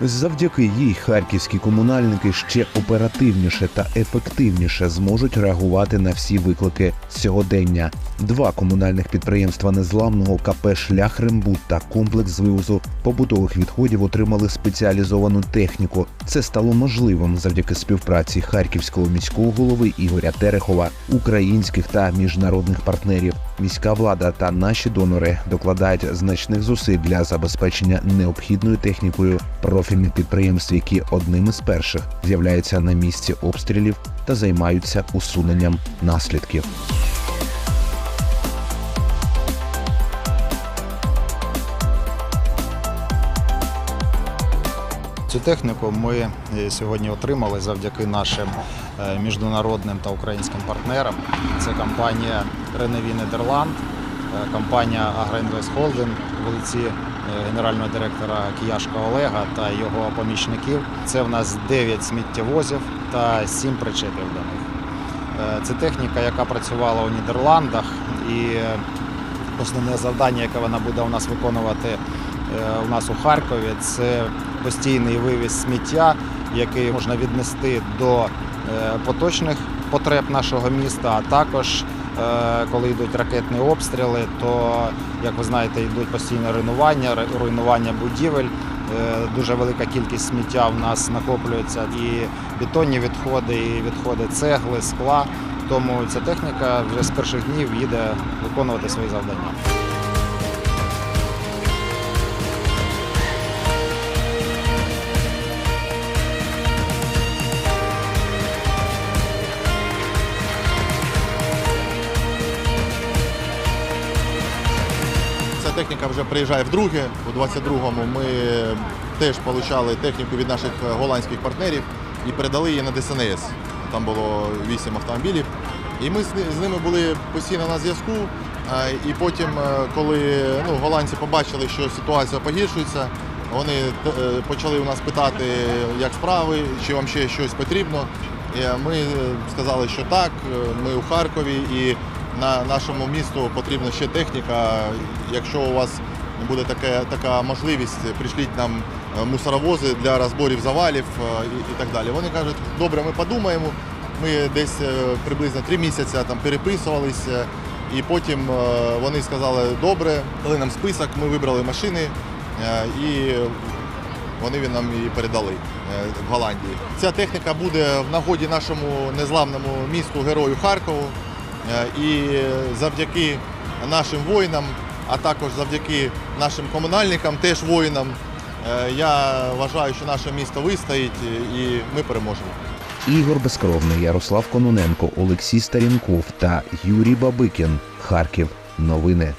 Завдяки їй харківські комунальники ще оперативніше та ефективніше зможуть реагувати на всі виклики сьогодення. Два комунальних підприємства незламного КП Шлях Рембут та комплекс з вивозу побутових відходів отримали спеціалізовану техніку. Це стало можливим завдяки співпраці харківського міського голови Ігоря Терехова, українських та міжнародних партнерів. Міська влада та наші донори докладають значних зусиль для забезпечення необхідною технікою профільних підприємств, які одним із перших з'являються на місці обстрілів та займаються усуненням наслідків. Цю техніку ми е, сьогодні отримали завдяки нашим е, міжнародним та українським партнерам. Це компанія Реневі Нідерланд, компанія Агроінвест Холдинг в лиці е, генерального директора Кияшка Олега та його помічників. Це в нас 9 сміттєвозів та 7 причепів до них. Е, Це техніка, яка працювала у Нідерландах, і основне завдання, яке вона буде у нас виконувати е, у нас у Харкові, це постійний вивіз сміття, який можна віднести до е, поточних потреб нашого міста, а також коли йдуть ракетні обстріли, то як ви знаєте, йдуть постійне руйнування, руйнування будівель. Е, Дуже велика кількість сміття в нас накоплюється і бетонні відходи, і відходи цегли, скла. Тому ця техніка вже з перших днів їде виконувати свої завдання. Техніка вже приїжджає вдруге. У 22-му ми теж отримали техніку від наших голландських партнерів і передали її на ДСНС. Там було 8 автомобілів. І ми з ними були постійно на зв'язку. І потім, е, коли ну, голландці побачили, що ситуація погіршується, вони е, почали у нас питати, як справи, чи вам ще щось потрібно. І ми е, сказали, що так, е, ми у Харкові і на нашому місту потрібна ще техніка. Якщо у вас буде таке, така можливість, прийшліть нам е, мусоровози для розборів завалів е, і, і так далі. Вони кажуть, добре, ми подумаємо. Ми десь е, приблизно три місяці там переписувалися, і потім вони сказали, добре, дали нам список, ми вибрали машини і вони нам її передали в Голландії. Ця техніка буде в нагоді нашому незламному місту герою Харкову. Е, І завдяки нашим воїнам, а також завдяки нашим комунальникам, теж воїнам, е, я вважаю, що наше місто вистоїть і ми переможемо. Ігор Безкровний, Ярослав Кононенко, Олексій Старінков та Юрій Бабикін. Харків. Новини.